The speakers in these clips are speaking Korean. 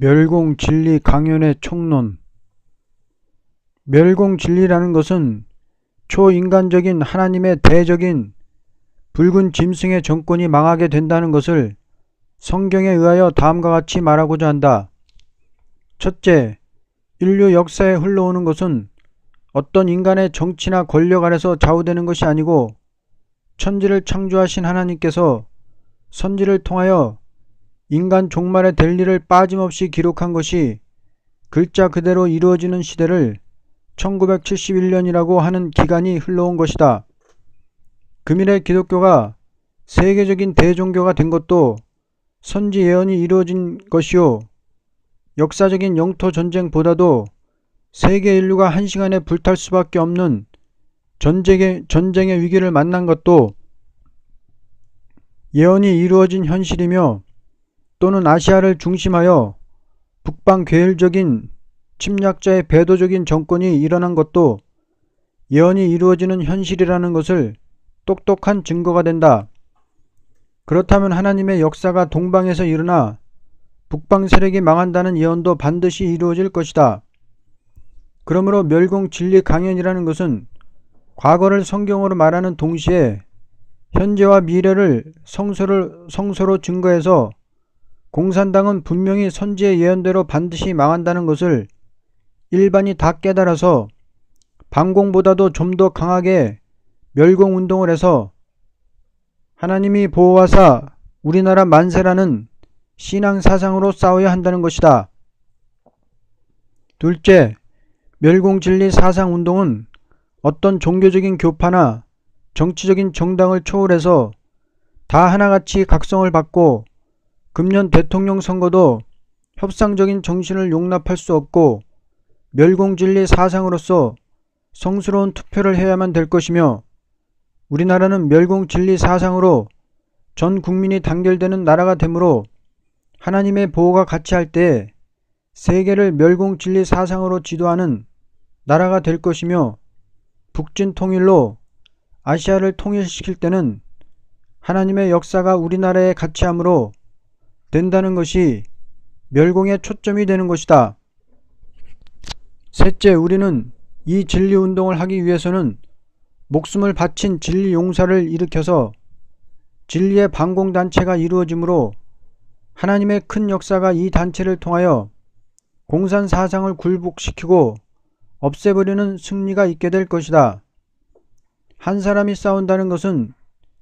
멸공 진리 강연의 총론 멸공 진리라는 것은 초인간적인 하나님의 대적인 붉은 짐승의 정권이 망하게 된다는 것을 성경에 의하여 다음과 같이 말하고자 한다. 첫째, 인류 역사에 흘러오는 것은 어떤 인간의 정치나 권력 아래서 좌우되는 것이 아니고 천지를 창조하신 하나님께서 선지를 통하여 인간 종말의 될 일을 빠짐없이 기록한 것이 글자 그대로 이루어지는 시대를 1971년이라고 하는 기간이 흘러온 것이다. 금일의 기독교가 세계적인 대종교가 된 것도 선지 예언이 이루어진 것이요. 역사적인 영토 전쟁보다도 세계 인류가 한 시간에 불탈 수밖에 없는 전쟁의, 전쟁의 위기를 만난 것도 예언이 이루어진 현실이며 또는 아시아를 중심하여 북방 괴일적인 침략자의 배도적인 정권이 일어난 것도 예언이 이루어지는 현실이라는 것을 똑똑한 증거가 된다. 그렇다면 하나님의 역사가 동방에서 일어나 북방 세력이 망한다는 예언도 반드시 이루어질 것이다. 그러므로 멸공 진리 강연이라는 것은 과거를 성경으로 말하는 동시에 현재와 미래를 성서를, 성서로 증거해서 공산당은 분명히 선지의 예언대로 반드시 망한다는 것을 일반이 다 깨달아서 반공보다도 좀 더 강하게 멸공 운동을 해서 하나님이 보호하사 우리나라 만세라는 신앙 사상으로 싸워야 한다는 것이다. 둘째, 멸공 진리 사상 운동은 어떤 종교적인 교파나 정치적인 정당을 초월해서 다 하나같이 각성을 받고 금년 대통령 선거도 협상적인 정신을 용납할 수 없고 멸공진리 사상으로서 성스러운 투표를 해야만 될 것이며 우리나라는 멸공진리 사상으로 전 국민이 단결되는 나라가 되므로 하나님의 보호가 같이 할 때 세계를 멸공진리 사상으로 지도하는 나라가 될 것이며 북진 통일로 아시아를 통일시킬 때는 하나님의 역사가 우리나라에 같이 함으로 된다는 것이 멸공의 초점이 되는 것이다. 셋째, 우리는 이 진리 운동을 하기 위해서는 목숨을 바친 진리 용사를 일으켜서 진리의 반공단체가 이루어지므로 하나님의 큰 역사가 이 단체를 통하여 공산 사상을 굴복시키고 없애버리는 승리가 있게 될 것이다. 한 사람이 싸운다는 것은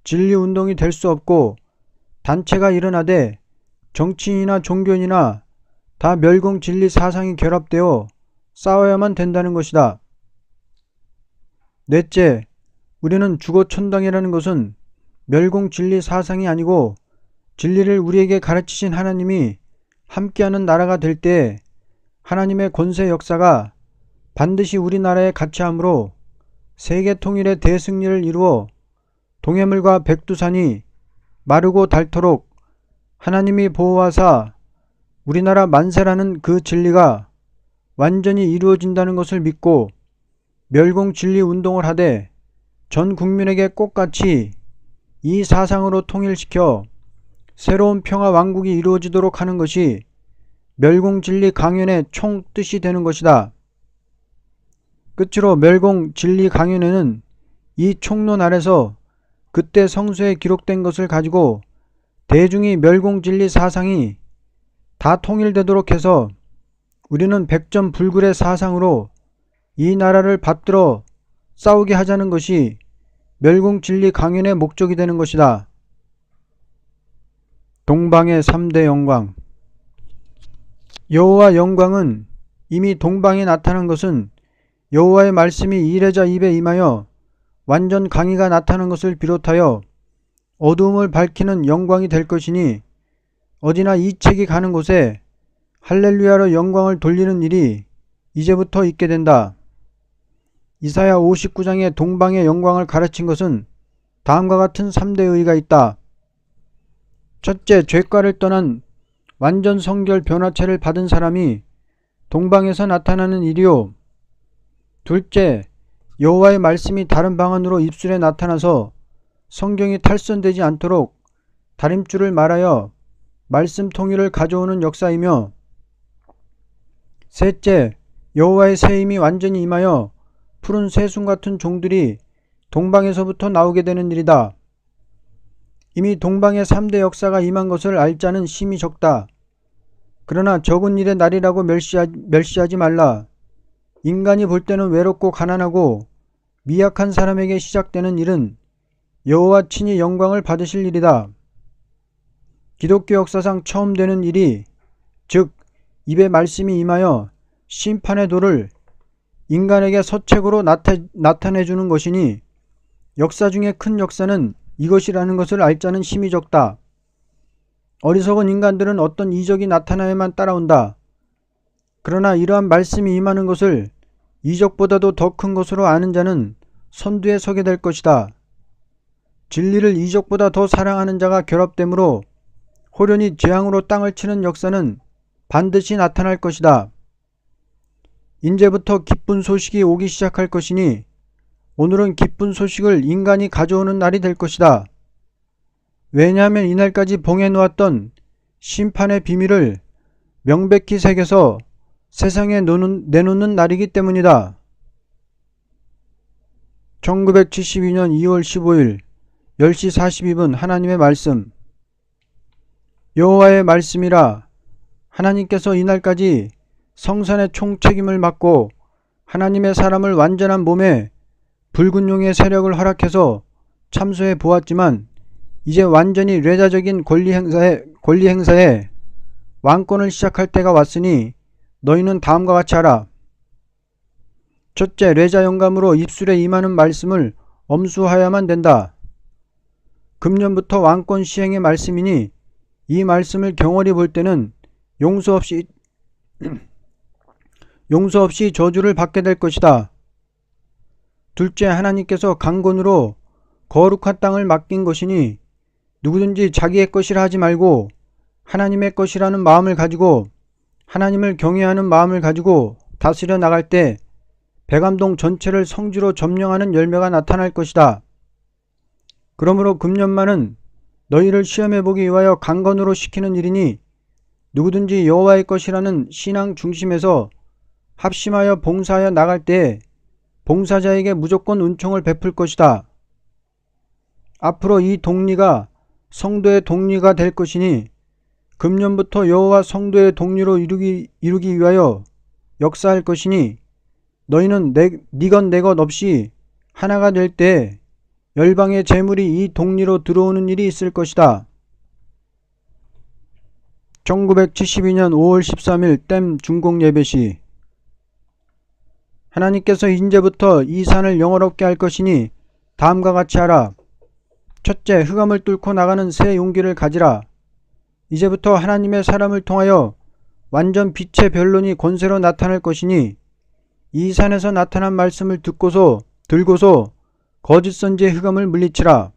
진리 운동이 될 수 없고 단체가 일어나되 정치인이나 종교인이나 다 멸공 진리 사상이 결합되어 싸워야만 된다는 것이다. 넷째, 우리는 주거 천당이라는 것은 멸공 진리 사상이 아니고 진리를 우리에게 가르치신 하나님이 함께하는 나라가 될 때 하나님의 권세 역사가 반드시 우리나라에 같이함으로 세계 통일의 대승리를 이루어 동해물과 백두산이 마르고 닳도록 하나님이 보호하사 우리나라 만세라는 그 진리가 완전히 이루어진다는 것을 믿고 멸공 진리 운동을 하되 전 국민에게 꼭같이 이 사상으로 통일시켜 새로운 평화 왕국이 이루어지도록 하는 것이 멸공 진리 강연의 총 뜻이 되는 것이다. 끝으로 멸공 진리 강연에는 이 총론 아래서 그때 성서에 기록된 것을 가지고 대중이 멸공 진리 사상이 다 통일되도록 해서 우리는 백전 불굴의 사상으로 이 나라를 받들어 싸우게 하자는 것이 멸공 진리 강연의 목적이 되는 것이다. 동방의 3대 영광 여호와 영광은 이미 동방에 나타난 것은 여호와의 말씀이 이래자 입에 임하여 완전 강의가 나타난 것을 비롯하여 어두움을 밝히는 영광이 될 것이니 어디나 이 책이 가는 곳에 할렐루야로 영광을 돌리는 일이 이제부터 있게 된다. 이사야 59장의 동방의 영광을 가르친 것은 다음과 같은 3대 의의가 있다. 첫째, 죄과를 떠난 완전 성결 변화체를 받은 사람이 동방에서 나타나는 일이요. 둘째, 여호와의 말씀이 다른 방언으로 입술에 나타나서 성경이 탈선되지 않도록 다림줄을 말하여 말씀 통일을 가져오는 역사이며 셋째, 여호와의 새 힘이 완전히 임하여 푸른 새순 같은 종들이 동방에서부터 나오게 되는 일이다. 이미 동방의 3대 역사가 임한 것을 알 자는 심히 적다. 그러나 적은 일의 날이라고 멸시하, 멸시하지 말라. 인간이 볼 때는 외롭고 가난하고 미약한 사람에게 시작되는 일은 여호와 친히 영광을 받으실 일이다. 기독교 역사상 처음 되는 일이 즉 입에 말씀이 임하여 심판의 도를 인간에게 서책으로 나타, 나타내주는 것이니 역사 중에 큰 역사는 이것이라는 것을 알자는 심이 적다. 어리석은 인간들은 어떤 이적이 나타나야만 따라온다. 그러나 이러한 말씀이 임하는 것을 이적보다도 더 큰 것으로 아는 자는 선두에 서게 될 것이다. 진리를 이적보다 더 사랑하는 자가 결합되므로 호련히 재앙으로 땅을 치는 역사는 반드시 나타날 것이다. 이제부터 기쁜 소식이 오기 시작할 것이니 오늘은 기쁜 소식을 인간이 가져오는 날이 될 것이다. 왜냐하면 이날까지 봉해 놓았던 심판의 비밀을 명백히 새겨서 세상에 내놓는 날이기 때문이다. 1972년 2월 15일 10시 42분 하나님의 말씀 여호와의 말씀이라 하나님께서 이날까지 성산의 총책임을 맡고 하나님의 사람을 완전한 몸에 붉은 용의 세력을 허락해서 참소해 보았지만 이제 완전히 레자적인 권리 행사에, 권리 행사에 왕권을 시작할 때가 왔으니 너희는 다음과 같이 하라. 첫째, 레자 영감으로 입술에 임하는 말씀을 엄수하야만 된다. 금년부터 왕권 시행의 말씀이니 이 말씀을 경월히 볼 때는 용서 없이 용서 없이 저주를 받게 될 것이다. 둘째 하나님께서 강권으로 거룩한 땅을 맡긴 것이니 누구든지 자기의 것이라 하지 말고 하나님의 것이라는 마음을 가지고 하나님을 경외하는 마음을 가지고 다스려 나갈 때 백암동 전체를 성지로 점령하는 열매가 나타날 것이다. 그러므로 금년만은 너희를 시험해 보기 위하여 강건으로 시키는 일이니 누구든지 여호와의 것이라는 신앙 중심에서 합심하여 봉사하여 나갈 때 봉사자에게 무조건 은총을 베풀 것이다. 앞으로 이 동리가 성도의 동리가 될 것이니 금년부터 여호와 성도의 동리로 이루기, 이루기 위하여 역사할 것이니 너희는 내, 니건 내것 없이 하나가 될 때 열방의 재물이 이 동리로 들어오는 일이 있을 것이다. 1972년 5월 13일 댐 중공 예배시 하나님께서 이제부터 이 산을 영어롭게 할 것이니 다음과 같이 하라. 첫째, 흑암을 뚫고 나가는 새 용기를 가지라. 이제부터 하나님의 사람을 통하여 완전 빛의 변론이 권세로 나타날 것이니 이 산에서 나타난 말씀을 듣고서 들고서 거짓 선지의 흑암을 물리치라.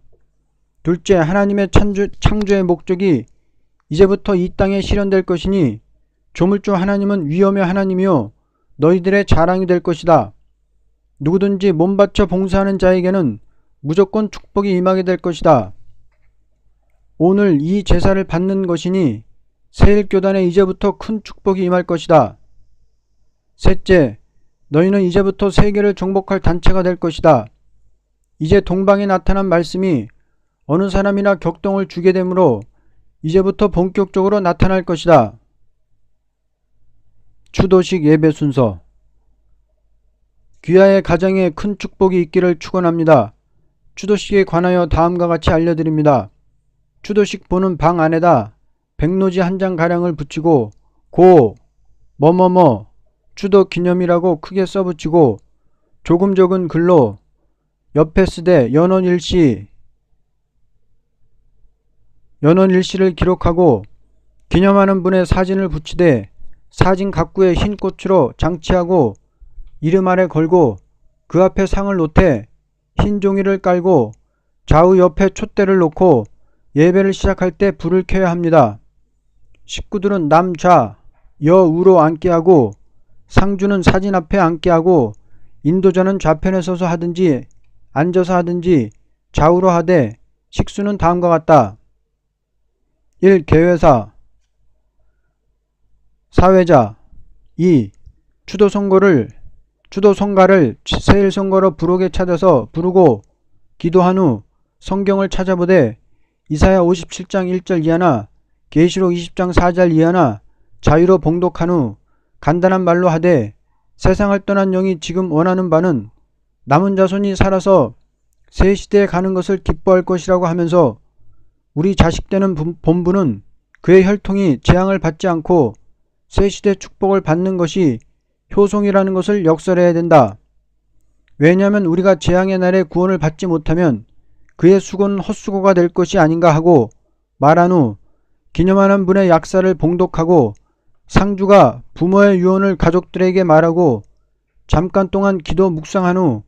둘째, 하나님의 창조, 창조의 목적이 이제부터 이 땅에 실현될 것이니 조물주 하나님은 위엄의 하나님이요 너희들의 자랑이 될 것이다. 누구든지 몸 바쳐 봉사하는 자에게는 무조건 축복이 임하게 될 것이다. 오늘 이 제사를 받는 것이니 세일 교단에 이제부터 큰 축복이 임할 것이다. 셋째, 너희는 이제부터 세계를 정복할 단체가 될 것이다. 이제 동방에 나타난 말씀이 어느 사람이나 격동을 주게 되므로 이제부터 본격적으로 나타날 것이다. 추도식 예배 순서 귀하의 가정에 큰 축복이 있기를 축원합니다. 추도식에 관하여 다음과 같이 알려드립니다. 추도식 보는 방 안에다 백노지 한 장 가량을 붙이고 고 뭐뭐뭐 추도 기념이라고 크게 써붙이고 조금 적은 글로 옆에 쓰되 연원일시 연원일시를 기록하고 기념하는 분의 사진을 붙이되 사진 각구에 흰 꽃으로 장치하고 이름 아래 걸고 그 앞에 상을 놓되 흰 종이를 깔고 좌우 옆에 촛대를 놓고 예배를 시작할 때 불을 켜야 합니다. 식구들은 남좌, 여우로 앉게 하고 상주는 사진 앞에 앉게 하고 인도자는 좌편에 서서 하든지 앉아서 하든지 좌우로 하되 식수는 다음과 같다. 1. 개회사 사회자 2. 추도 선거를 추도 성가를 세일 선거로 부록에 찾아서 부르고 기도한 후 성경을 찾아보되 이사야 57장 1절 이하나 계시록 20장 4절 이하나 자유로 봉독한 후 간단한 말로 하되 세상을 떠난 영이 지금 원하는 바는 남은 자손이 살아서 새 시대에 가는 것을 기뻐할 것이라고 하면서 우리 자식 되는 본부는 그의 혈통이 재앙을 받지 않고 새 시대 축복을 받는 것이 효송이라는 것을 역설해야 된다. 왜냐하면 우리가 재앙의 날에 구원을 받지 못하면 그의 수고는 헛수고가 될 것이 아닌가 하고 말한 후 기념하는 분의 약사를 봉독하고 상주가 부모의 유언을 가족들에게 말하고 잠깐 동안 기도 묵상한 후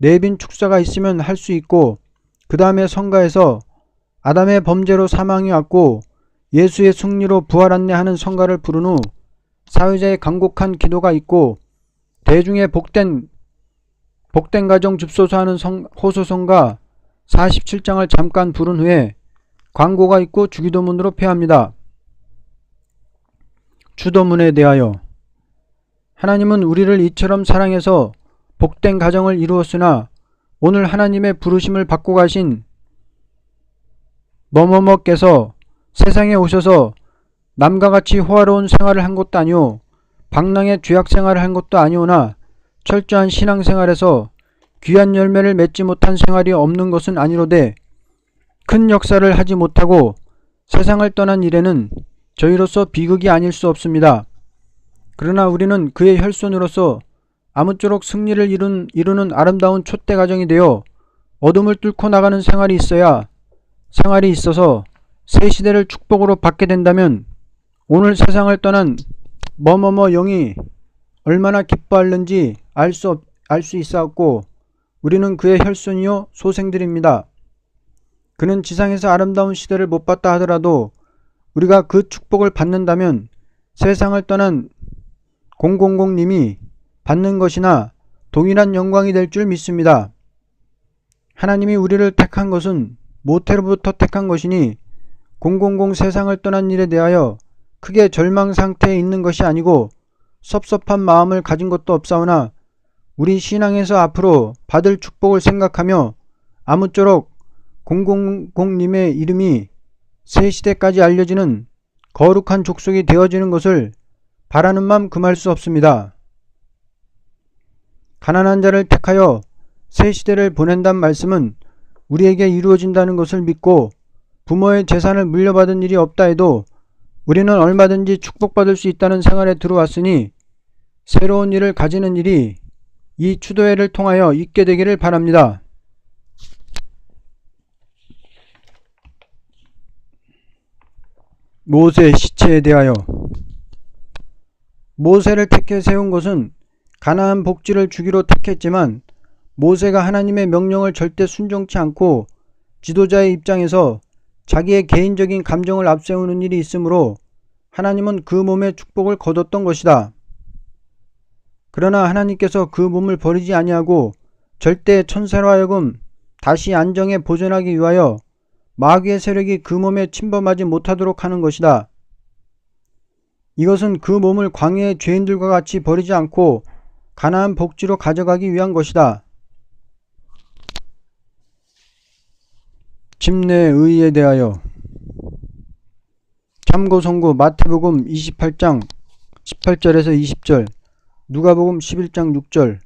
내빈 축사가 있으면 할 수 있고 그 다음에 성가에서 아담의 범죄로 사망이 왔고 예수의 승리로 부활한네 하는 성가를 부른 후 사회자의 간곡한 기도가 있고 대중의 복된 복된 가정 줍소서 하는 성, 호소성가 47장을 잠깐 부른 후에 광고가 있고 주기도문으로 폐합니다. 주도문에 대하여 하나님은 우리를 이처럼 사랑해서 복된 가정을 이루었으나 오늘 하나님의 부르심을 받고 가신 뭐뭐뭐께서 세상에 오셔서 남과 같이 호화로운 생활을 한 것도 아니오 방랑의 죄악 생활을 한 것도 아니오나 철저한 신앙 생활에서 귀한 열매를 맺지 못한 생활이 없는 것은 아니로되 큰 역사를 하지 못하고 세상을 떠난 일에는 저희로서 비극이 아닐 수 없습니다. 그러나 우리는 그의 혈손으로서 아무쪼록 승리를 이룬, 이루는 아름다운 촛대 가정이 되어 어둠을 뚫고 나가는 생활이 있어야 생활이 있어서 새 시대를 축복으로 받게 된다면 오늘 세상을 떠난 뭐뭐뭐 영이 얼마나 기뻐하는지 알 수 알 수 있었고 우리는 그의 혈손이요 소생들입니다. 그는 지상에서 아름다운 시대를 못 봤다 하더라도 우리가 그 축복을 받는다면 세상을 떠난 000님이 받는 것이나 동일한 영광이 될 줄 믿습니다. 하나님이 우리를 택한 것은 모태로부터 택한 것이니 000 세상을 떠난 일에 대하여 크게 절망 상태에 있는 것이 아니고 섭섭한 마음을 가진 것도 없사오나 우리 신앙에서 앞으로 받을 축복을 생각하며 아무쪼록 000님의 이름이 새 시대까지 알려지는 거룩한 족속이 되어지는 것을 바라는 마음 금할 수 없습니다. 가난한 자를 택하여 새 시대를 보낸단 말씀은 우리에게 이루어진다는 것을 믿고 부모의 재산을 물려받은 일이 없다 해도 우리는 얼마든지 축복받을 수 있다는 생활에 들어왔으니 새로운 일을 가지는 일이 이 추도회를 통하여 있게 되기를 바랍니다. 모세 시체에 대하여 모세를 택해 세운 것은 가나안 복지를 주기로 택했지만 모세가 하나님의 명령을 절대 순종치 않고 지도자의 입장에서 자기의 개인적인 감정을 앞세우는 일이 있으므로 하나님은 그 몸의 축복을 거뒀던 것이다. 그러나 하나님께서 그 몸을 버리지 아니하고 절대 천사로 하여금 다시 안정에 보존하기 위하여 마귀의 세력이 그 몸에 침범하지 못하도록 하는 것이다. 이것은 그 몸을 광야의 죄인들과 같이 버리지 않고 가나안 복지로 가져가기 위한 것이다. 침례의 의에 대하여 참고 선고 마태복음 28장 18절에서 20절 누가복음 11장 6절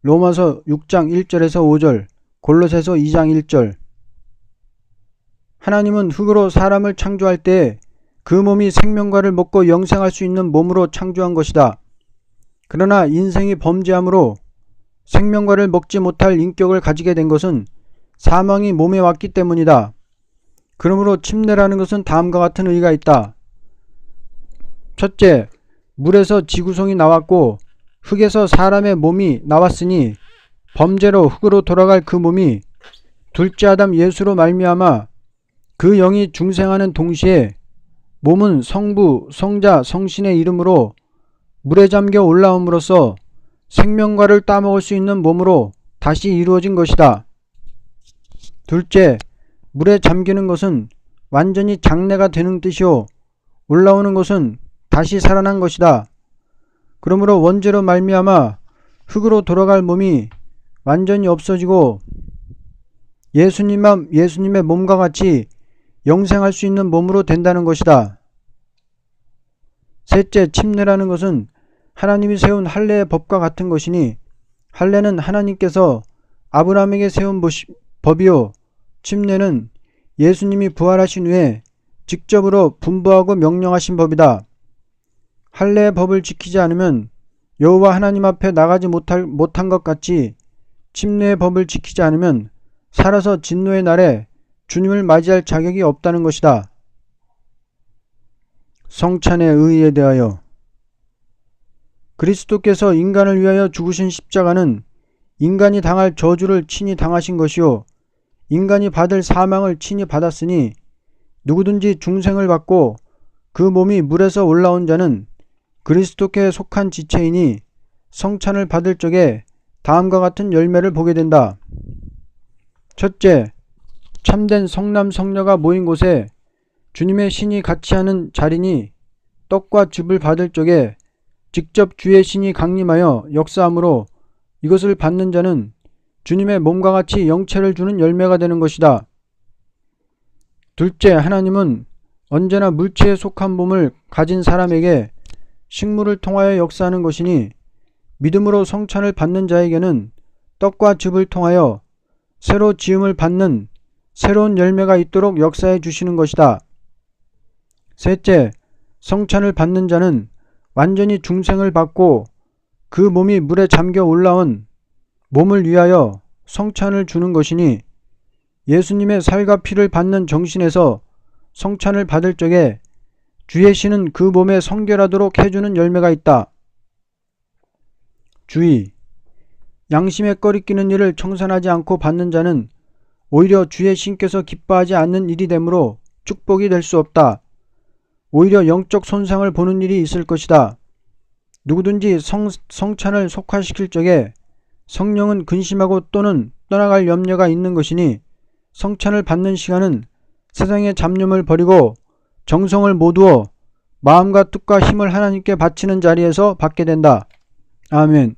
로마서 6장 1절에서 5절 골로새서 2장 1절 하나님은 흙으로 사람을 창조할 때 그 몸이 생명과를 먹고 영생할 수 있는 몸으로 창조한 것이다. 그러나 인생이 범죄함으로 생명과를 먹지 못할 인격을 가지게 된 것은 사망이 몸에 왔기 때문이다. 그러므로 침례라는 것은 다음과 같은 의의가 있다. 첫째, 물에서 지구성이 나왔고 흙에서 사람의 몸이 나왔으니 범죄로 흙으로 돌아갈 그 몸이 둘째 아담 예수로 말미암아 그 영이 중생하는 동시에 몸은 성부, 성자, 성신의 이름으로 물에 잠겨 올라옴으로써 생명과를 따먹을 수 있는 몸으로 다시 이루어진 것이다. 둘째, 물에 잠기는 것은 완전히 장래가 되는 뜻이요. 올라오는 것은 다시 살아난 것이다. 그러므로 원죄로 말미암아 흙으로 돌아갈 몸이 완전히 없어지고 예수님만 예수님의 몸과 같이 영생할 수 있는 몸으로 된다는 것이다. 셋째, 침례라는 것은 하나님이 세운 할례의 법과 같은 것이니 할례는 하나님께서 아브라함에게 세운 법이요 침례는 예수님이 부활하신 후에 직접으로 분부하고 명령하신 법이다. 할례의 법을 지키지 않으면 여호와 하나님 앞에 나가지 못할, 못한 것 같이 침례의 법을 지키지 않으면 살아서 진노의 날에 주님을 맞이할 자격이 없다는 것이다. 성찬의 의의에 대하여 그리스도께서 인간을 위하여 죽으신 십자가는 인간이 당할 저주를 친히 당하신 것이요 인간이 받을 사망을 친히 받았으니 누구든지 중생을 받고 그 몸이 물에서 올라온 자는 그리스도께 속한 지체이니 성찬을 받을 적에 다음과 같은 열매를 보게 된다. 첫째, 참된 성남 성녀가 모인 곳에 주님의 신이 같이 하는 자리니 떡과 즙을 받을 적에 직접 주의 신이 강림하여 역사함으로 이것을 받는 자는 주님의 몸과 같이 영체를 주는 열매가 되는 것이다. 둘째, 하나님은 언제나 물체에 속한 몸을 가진 사람에게 식물을 통하여 역사하는 것이니 믿음으로 성찬을 받는 자에게는 떡과 즙을 통하여 새로 지음을 받는 새로운 열매가 있도록 역사해 주시는 것이다. 셋째, 성찬을 받는 자는 완전히 중생을 받고 그 몸이 물에 잠겨 올라온 몸을 위하여 성찬을 주는 것이니 예수님의 살과 피를 받는 정신에서 성찬을 받을 적에 주의 신은 그 몸에 성결하도록 해주는 열매가 있다. 주의 양심에 꺼리끼는 일을 청산하지 않고 받는 자는 오히려 주의 신께서 기뻐하지 않는 일이 되므로 축복이 될 수 없다. 오히려 영적 손상을 보는 일이 있을 것이다. 누구든지 성, 성찬을 속화시킬 적에 성령은 근심하고 또는 떠나갈 염려가 있는 것이니 성찬을 받는 시간은 세상의 잡념을 버리고 정성을 모두어 마음과 뜻과 힘을 하나님께 바치는 자리에서 받게 된다. 아멘.